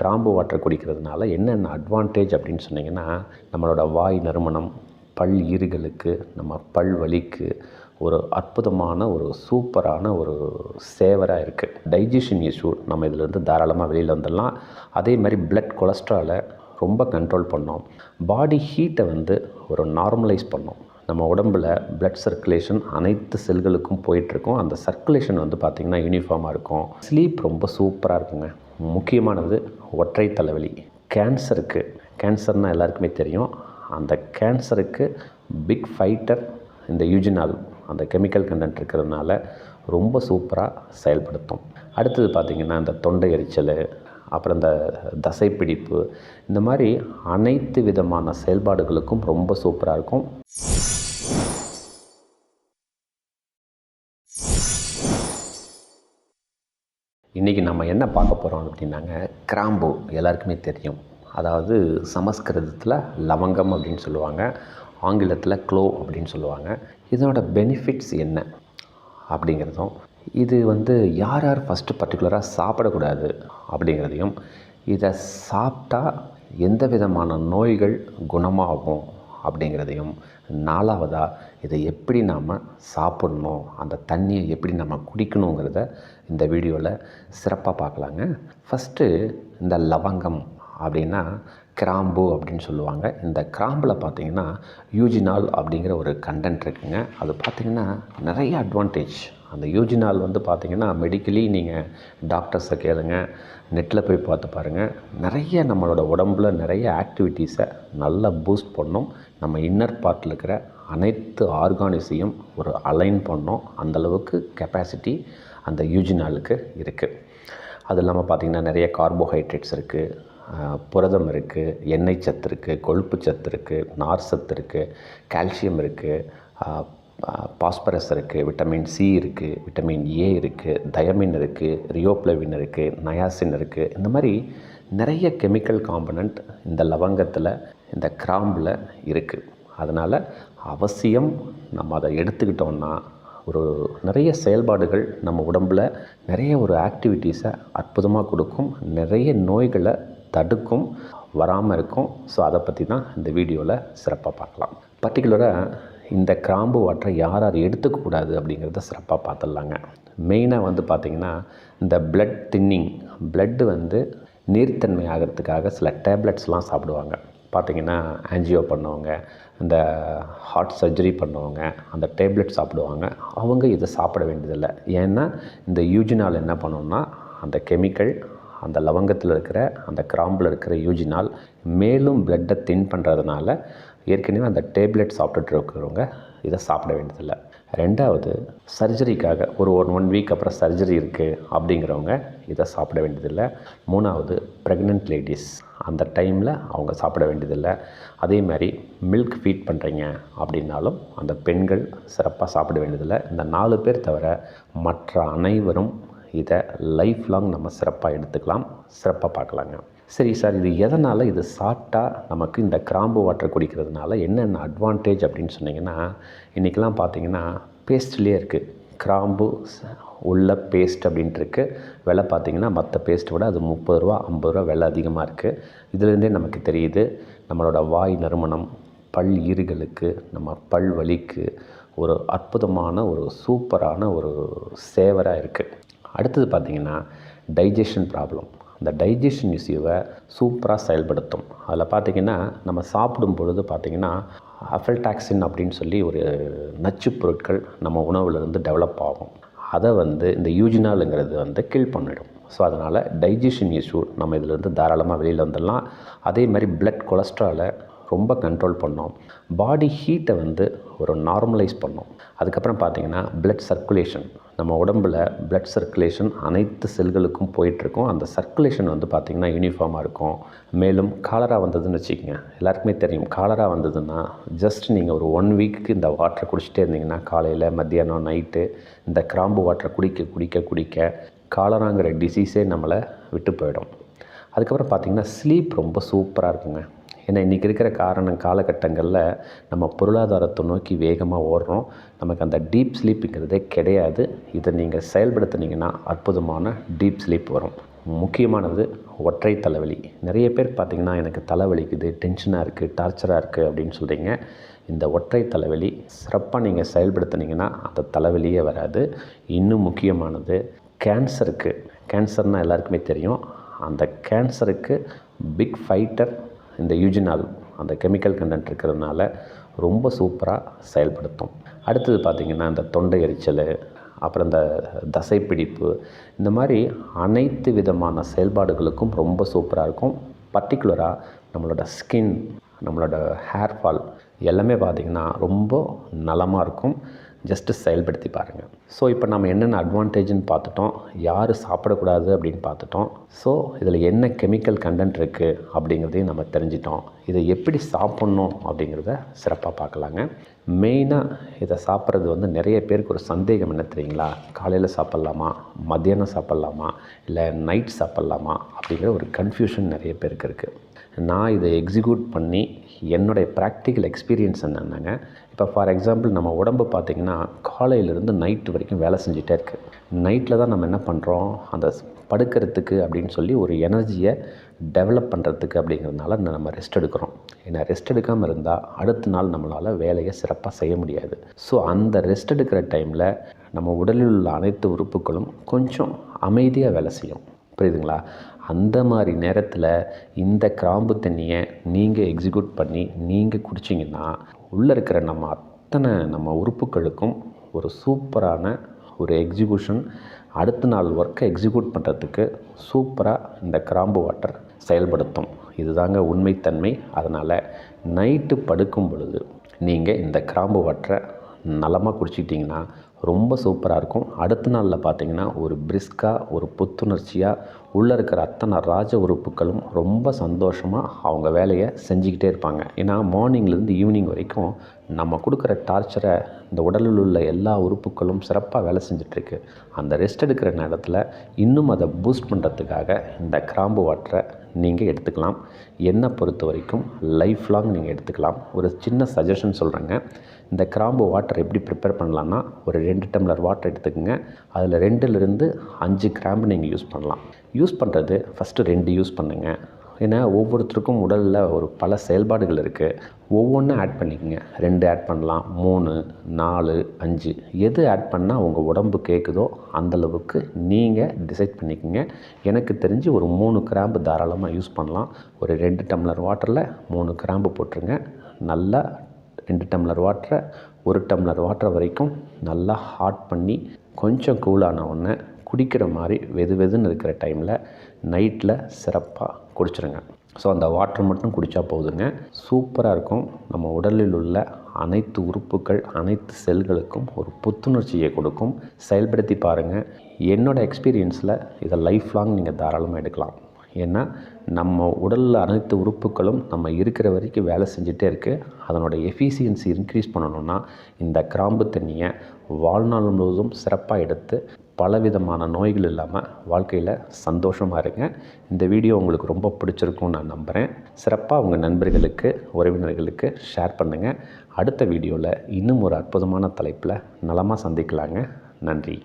கிராம்பு வாட்டர் குடிக்கிறதுனால என்னென்ன அட்வான்டேஜ் அப்படின்னு சொன்னிங்கன்னா நம்மளோட வாய் நறுமணம் பல் ஈறுகளுக்கு நம்ம பல் வலிக்கு ஒரு அற்புதமான ஒரு சூப்பரான ஒரு சேவராக இருக்குது டைஜஷன் இஷ்யூ நம்ம இதிலேருந்து தாராளமாக வெளியில் வந்துடலாம். அதே மாதிரி பிளட் கொலஸ்ட்ராலை ரொம்ப கண்ட்ரோல் பண்ணோம். பாடி ஹீட்டை வந்து ஒரு நார்மலைஸ் பண்ணோம். நம்ம உடம்பில் பிளட் சர்க்குலேஷன் அனைத்து செல்களுக்கும் போயிட்டுருக்கும் அந்த சர்க்குலேஷன் வந்து பார்த்திங்கன்னா யூனிஃபார்மாக இருக்கும். ஸ்லீப் ரொம்ப சூப்பராக இருக்குங்க. முக்கியமானது ஒற்றை தலைவலி. கேன்சருக்கு கேன்சர்னால் எல்லாருக்குமே தெரியும். அந்த கேன்சருக்கு பிக் ஃபைட்டர் இந்த யூஜினால் அந்த கெமிக்கல் கண்டென்ட் இருக்கிறதுனால ரொம்ப சூப்பராக செயல்படுத்தும். அடுத்தது பார்த்திங்கன்னா இந்த தொண்டை எரிச்சல் அப்புறம் இந்த தசைப்பிடிப்பு இந்த மாதிரி அனைத்து விதமான செயல்பாடுகளுக்கும் ரொம்ப சூப்பராக இருக்கும். இன்றைக்கி நம்ம என்ன பார்க்க போகிறோம் அப்படின்னாங்க கிராம்பு எல்லாருக்குமே தெரியும். அதாவது சமஸ்கிருதத்தில் லவங்கம் அப்படின்னு சொல்லுவாங்க ஆங்கிலத்தில் க்ளோ அப்படின்னு சொல்லுவாங்க. இதனோட பெனிஃபிட்ஸ் என்ன அப்படிங்கிறதும் இது வந்து யார் யார் ஃபஸ்ட்டு பர்டிகுலராக சாப்பிடக்கூடாது அப்படிங்கிறதையும் இதை சாப்பிட்டா எந்த விதமான நோய்கள் குணமாகும் அப்படிங்கிறதையும் நாலாவதாக இதை எப்படி நாம் சாப்பிட்ணும்? அந்த தண்ணியை எப்படி நம்ம குடிக்கணுங்கிறத இந்த வீடியோவில் சிறப்பாக பார்க்கலாங்க. ஃபஸ்ட்டு இந்த லவங்கம் அப்படின்னா கிராம்பு அப்படின்னு சொல்லுவாங்க. இந்த கிராம்பில் பார்த்தீங்கன்னா யூஜினால் அப்படிங்கிற ஒரு கண்டென்ட் இருக்குங்க. அது பார்த்திங்கன்னா நிறைய அட்வான்டேஜ் அந்த யூஜினால் வந்து பார்த்திங்கன்னா மெடிக்கலி நீங்கள் டாக்டர்ஸை கேளுங்க. நெட்டில் போய் பார்த்து பாருங்கள் நிறைய நம்மளோட உடம்புல நிறைய ஆக்டிவிட்டீஸை நல்லா பூஸ்ட் பண்ணும். நம்ம இன்னர் பார்ட்டில் இருக்கிற அனைத்து ஆர்கானிஸையும் ஒரு அலைன் பண்ணோம். அந்தளவுக்கு கெப்பாசிட்டி அந்த யூஜினாலுக்கு இருக்குது அது இல்லாமல் பார்த்திங்கன்னா நிறைய கார்போஹைட்ரேட்ஸ் இருக்குது புரதம் இருக்குது எண்ணெய் சத்து இருக்குது கொழுப்பு சத்து இருக்குது நார் சத்து இருக்குது கால்சியம் இருக்குது பாஸ்பரஸ் இருக்குது விட்டமின் சி இருக்குது விட்டமின் ஏ இருக்குது தயமின் இருக்குது ரியோப்ளவின் இருக்குது நயாசின் இருக்குது இந்த மாதிரி நிறைய கெமிக்கல் காம்பனண்ட் இந்த லவங்கத்தில் இந்த கிராம்பில் இருக்குது அதனால் அவசியம் நம்ம அதை எடுத்துக்கிட்டோம்னா ஒரு நிறைய செயல்பாடுகள் நம்ம உடம்பில் நிறைய ஒரு ஆக்டிவிட்டீஸை அற்புதமாக கொடுக்கும். நிறைய நோய்களை தடுக்கும் வராமல் இருக்கும். ஸோ அதை பற்றி தான் இந்த வீடியோவில் சிறப்பாக பார்க்கலாம். பர்டிகுலராக இந்த கிராம்பு வாட்டரை யார் யார் எடுத்துக்கக்கூடாது அப்படிங்கிறத சிறப்பாக பார்த்துடலாங்க. மெயினாக வந்து பார்த்திங்கன்னா இந்த பிளட் தின்னிங் பிளட்டு வந்து நீர்த்தன்மை ஆகிறதுக்காக சில டேப்லெட்ஸ்லாம் சாப்பிடுவாங்க. பார்த்திங்கன்னா ஆன்ஜியோ பண்ணவங்க இந்த ஹார்ட் சர்ஜரி பண்ணவங்க அந்த டேப்லெட் சாப்பிடுவாங்க. அவங்க இதை சாப்பிட வேண்டியதில்லை. ஏன்னா இந்த யூஜினால் என்ன பண்ணோம்னா அந்த கெமிக்கல் அந்த லவங்கத்தில் இருக்கிற அந்த கிராம்பில் இருக்கிற யூஜினால் மேலும் பிளட்டை தின் பண்ணுறதுனால ஏற்கனவே அந்த டேப்லெட் சாப்பிட்டுட்டு இருக்கிறவங்க இதை சாப்பிட வேண்டியதில்லை. ரெண்டாவது சர்ஜரிக்காக ஒரு ஒன் ஒன் வீக் அப்புறம் சர்ஜரி இருக்குது அப்படிங்கிறவங்க இதை சாப்பிட வேண்டியதில்லை. மூணாவது ப்ரெக்னென்ட் லேடிஸ் அந்த டைமில் அவங்க சாப்பிட வேண்டியதில்லை. அதே மாதிரி மில்க் ஃபீட் பண்ணுறீங்க அப்படின்னாலும் அந்த பெண்கள் சிறப்பாக சாப்பிட வேண்டியதில்லை. இந்த நாலு பேர் தவிர மற்ற அனைவரும் இதை லைஃப் லாங் நம்ம சிறப்பாக எடுத்துக்கலாம் சிறப்பாக பார்க்கலாங்க. சரி சார் இது எதனால் இது சாப்பிட்டா நமக்கு இந்த கிராம்பு வாட்டர் குடிக்கிறதுனால என்னென்ன அட்வான்டேஜ் அப்படின்னு சொன்னிங்கன்னா இன்றைக்கெலாம் பார்த்தீங்கன்னா பேஸ்ட்லேயே இருக்குது கிராம்பு உள்ள பேஸ்ட் அப்படின்ட்டு இருக்குது விலை பார்த்திங்கன்னா மற்ற பேஸ்ட்டை விட அது முப்பது ரூபா ஐம்பது ரூபா விலை அதிகமாக இருக்குது இதுலேருந்தே நமக்கு தெரியுது நம்மளோட வாய் நறுமணம் பல் ஈறுகளுக்கு நம்ம பல் வலிக்கு ஒரு அற்புதமான ஒரு சூப்பரான ஒரு சேவராக இருக்குது அடுத்தது பார்த்திங்கன்னா டைஜஷன் ப்ராப்ளம் இந்த டைஜஷன் இஷ்யூவை சூப்பராக செயல்படுத்தும். அதில் பார்த்திங்கன்னா நம்ம சாப்பிடும் பொழுது பார்த்திங்கன்னா அஃபல்டாக்சின் அப்படின்னு சொல்லி ஒரு நச்சு பொருட்கள் நம்ம உணவுலேருந்து டெவலப் ஆகும். அதை வந்து இந்த யூஜினாலுங்கிறது வந்து கில் பண்ணிடும். ஸோ அதனால் டைஜஷன் இஷ்யூ நம்ம இதிலேருந்து தாராளமாக வெளியில் வந்துடலாம். அதே மாதிரி பிளட் கொலஸ்ட்ராலை ரொம்ப கண்ட்ரோல் பண்ணோம். பாடி ஹீட்டை வந்து ஒரு நார்மலைஸ் பண்ணோம். அதுக்கப்புறம் பார்த்திங்கன்னா பிளட் சர்க்குலேஷன் நம்ம உடம்பில் பிளட் சர்க்குலேஷன் அனைத்து செல்களுக்கும் போயிட்டுருக்கும். அந்த சர்க்குலேஷன் வந்து பார்த்திங்கன்னா யூனிஃபார்மாக இருக்கும். மேலும் காலரா வந்ததுன்னு வச்சுக்கோங்க. எல்லாருக்குமே தெரியும். காலரா வந்ததுன்னா ஜஸ்ட் நீங்கள் ஒரு ஒன் வீக்கு இந்த வாட்டரை குடிச்சிட்டே இருந்தீங்கன்னா காலையில் மத்தியானம் நைட்டு இந்த கிராம்பு வாட்டரை குடிக்க குடிக்க குடிக்க காலராங்கிற டிசீஸே நம்மளை விட்டு போயிடும். அதுக்கப்புறம் பார்த்திங்கன்னா ஸ்லீப் ரொம்ப சூப்பராக இருக்குங்க. ஏன்னா இன்றைக்கி இருக்கிற காரணம் காலகட்டங்களில் நம்ம பொருளாதாரத்தை நோக்கி வேகமாக ஓடுறோம். நமக்கு அந்த டீப் ஸ்லீப்புங்கிறதே கிடையாது. இதை நீங்கள் செயல்படுத்துனீங்கன்னா அற்புதமான டீப் ஸ்லீப் வரும். முக்கியமானது ஒற்றை தலைவலி. நிறைய பேர் பார்த்திங்கன்னா எனக்கு தலைவலிக்குது டென்ஷனாக இருக்குது டார்ச்சராக இருக்குது அப்படின்னு சொல்கிறீங்க இந்த ஒற்றை தலைவலி சிறப்பாக நீங்கள் செயல்படுத்துனீங்கன்னா அந்த தலைவலியே வராது. இன்னும் முக்கியமானது கேன்சருக்கு கேன்சர்னால் எல்லாருக்குமே தெரியும். அந்த கேன்சருக்கு பிக் ஃபைட்டர் இந்த யூஜினால் அந்த கெமிக்கல் கண்டென்ட் இருக்கிறதுனால ரொம்ப சூப்பராக செயல்படுத்தும். அடுத்தது பார்த்திங்கன்னா இந்த தொண்டை எரிச்சல் அப்புறம் இந்த தசைப்பிடிப்பு இந்த மாதிரி அனைத்து விதமான செயல்பாடுகளுக்கும் ரொம்ப சூப்பராக இருக்கும். பர்டிகுலராக நம்மளோட ஸ்கின் நம்மளோட ஹேர் ஃபால் எல்லாமே பார்த்திங்கன்னா ரொம்ப நலமாக இருக்கும். ஜஸ்ட்டு செயல்படுத்தி பாருங்கள் ஸோ இப்போ நம்ம என்னென்ன அட்வான்டேஜ்னு பார்த்துட்டோம். யார் சாப்பிடக்கூடாது அப்படின்னு பார்த்துட்டோம். ஸோ இதில் என்ன கெமிக்கல் கண்டென்ட் இருக்குது அப்படிங்கிறதையும் நம்ம தெரிஞ்சிட்டோம். இதை எப்படி சாப்பிட்ணும் அப்படிங்கிறத சிறப்பாக பார்க்கலாங்க. மெயினாக இதை சாப்பிட்றது வந்து நிறைய பேருக்கு ஒரு சந்தேகம் என்ன தெரியுங்களா? காலையில் சாப்பிட்லாமா? மத்தியானம் சாப்பிட்லாமா? இல்லை நைட் சாப்பிட்லாமா? அப்படிங்கிற ஒரு கன்ஃபியூஷன் நிறைய பேருக்கு இருக்குது நான் இதை எக்ஸிக்யூட் பண்ணி என்னுடைய ப்ராக்டிக்கல் எக்ஸ்பீரியன்ஸ் என்னென்னாங்க? இப்போ ஃபார் எக்ஸாம்பிள் நம்ம உடம்பு பார்த்திங்கன்னா காலையிலேருந்து நைட்டு வரைக்கும் வேலை செஞ்சுட்டே இருக்குது நைட்டில் தான் நம்ம என்ன பண்ணுறோம் அந்த படுக்கிறதுக்கு அப்படின்னு சொல்லி ஒரு எனர்ஜியை டெவலப் பண்ணுறதுக்கு அப்படிங்கிறதுனால நம்ம ரெஸ்ட் எடுக்கிறோம். ஏன்னா ரெஸ்ட் எடுக்காமல் இருந்தால் அடுத்த நாள் நம்மளால் வேலையை சிறப்பாக செய்ய முடியாது. ஸோ அந்த ரெஸ்ட் எடுக்கிற டைமில் நம்ம உடலில் உள்ள அனைத்து உறுப்புகளும் கொஞ்சம் அமைதியாக வேலை செய்யும். புரியுதுங்களா? அந்த மாதிரி நேரத்தில் இந்த கிராம்பு தண்ணியை நீங்கள் எக்ஸிக்யூட் பண்ணி நீங்கள் குடிச்சிங்கன்னா உள்ளே இருக்கிற நம்ம அத்தனை நம்ம உறுப்புகளுக்கும் ஒரு சூப்பரான ஒரு எக்ஸிக்யூஷன் அடுத்த நாள் ஒர்க்கை எக்ஸிக்யூட் பண்ணுறதுக்கு சூப்பராக இந்த கிராம்பு வாட்டர் செயல்படுத்தும். இதுதாங்க உண்மைத்தன்மை. அதனால் நைட்டு படுக்கும் பொழுது நீங்கள் இந்த கிராம்பு வாட்டரை நலமாக குடிச்சிக்கிட்டிங்கன்னா ரொம்ப சூப்பராக இருக்கும். அடுத்த நாளில் பார்த்தீங்கன்னா ஒரு பிரிஸ்காக ஒரு புத்துணர்ச்சியாக உள்ளே இருக்கிற அத்தனை ராஜ உறுப்புகளும் ரொம்ப சந்தோஷமாக அவங்க வேலையை செஞ்சுக்கிட்டே இருப்பாங்க. ஏன்னா மார்னிங்லேருந்து ஈவினிங் வரைக்கும் நம்ம கொடுக்குற டார்ச்சரை இந்த உடலில் உள்ள எல்லா உறுப்புகளும் சிறப்பாக வேலை செஞ்சிட்ருக்கு. அந்த ரெஸ்ட் எடுக்கிற நேரத்தில் இன்னும் அதை பூஸ்ட் பண்ணுறதுக்காக இந்த கிராம்பு வாட்டரை நீங்கள் எடுத்துக்கலாம். என்னை பொறுத்த வரைக்கும் லைஃப் லாங் நீங்கள் எடுத்துக்கலாம். ஒரு சின்ன சஜஷன் சொல்கிறேங்க. இந்த கிராம்பு வாட்டர் எப்படி ப்ரிப்பேர் பண்ணலான்னா ஒரு ரெண்டு டம்ளர் வாட்டர் எடுத்துக்கோங்க. அதில் ரெண்டுலேருந்து அஞ்சு கிராம்பு நீங்கள் யூஸ் பண்ணலாம். யூஸ் பண்ணுறது ஃபஸ்ட்டு ரெண்டு யூஸ் பண்ணுங்கள் ஏன்னா ஒவ்வொருத்தருக்கும் உடலில் ஒரு பல செயல்பாடுகள் இருக்குது ஒவ்வொன்றும் ஆட் பண்ணிக்கோங்க. ரெண்டு ஆட் பண்ணலாம். மூணு நாலு அஞ்சு. எது ஆட் பண்ணால் உங்கள் உடம்பு கேட்குதோ அந்தளவுக்கு நீங்கள் டிசைட் பண்ணிக்கோங்க. எனக்கு தெரிஞ்சு ஒரு மூணு கிராம்பு தாராளமாக யூஸ் பண்ணலாம். ஒரு ரெண்டு டம்ளர் வாட்டரில் மூணு கிராம்பு போட்டுருங்க. நல்லா ரெண்டு டம்ளர் வாட்டரை ஒரு டம்ளர் வாட்டர் வரைக்கும் நல்லா ஹாட் பண்ணி கொஞ்சம் கூலான உடனே குடிக்கிற மாதிரி வெது வெதுன்னு இருக்கிற டைமில் நைட்டில் சிறப்பாக குடிச்சிருங்க. ஸோ அந்த வாட்டர் மட்டும் குடித்தா போதுங்க. சூப்பராக இருக்கும். நம்ம உடலில் உள்ள அனைத்து உறுப்புகள் அனைத்து செல்களுக்கும் ஒரு புத்துணர்ச்சியை கொடுக்கும். செயல்படுத்தி பாருங்கள் என்னோடய எக்ஸ்பீரியன்ஸில் இதை லைஃப் லாங் நீங்கள் தாராளமாக எடுக்கலாம். ஏன்னா நம்ம உடலில் அனைத்து உறுப்புகளும் நம்ம இருக்கிற வரைக்கும் வேலை செஞ்சுட்டே இருக்குது அதனோட எஃபிஷியன்சி இன்க்ரீஸ் பண்ணணுன்னா இந்த கிராம்பு தண்ணியை வாழ்நாள் முழுவதும் சிறப்பாக எடுத்து பலவிதமான நோய்கள் இல்லாமல் வாழ்க்கையில் சந்தோஷமாக இருங்க. இந்த வீடியோ உங்களுக்கு ரொம்ப பிடிச்சிருக்கும்னு நான் நம்புகிறேன் சிறப்பாக உங்கள் நண்பர்களுக்கு உறவினர்களுக்கு ஷேர் பண்ணுங்கள் அடுத்த வீடியோவில் இன்னும் ஒரு அற்புதமான தலைப்பில் நலமாக சந்திக்கலாங்க. நன்றி.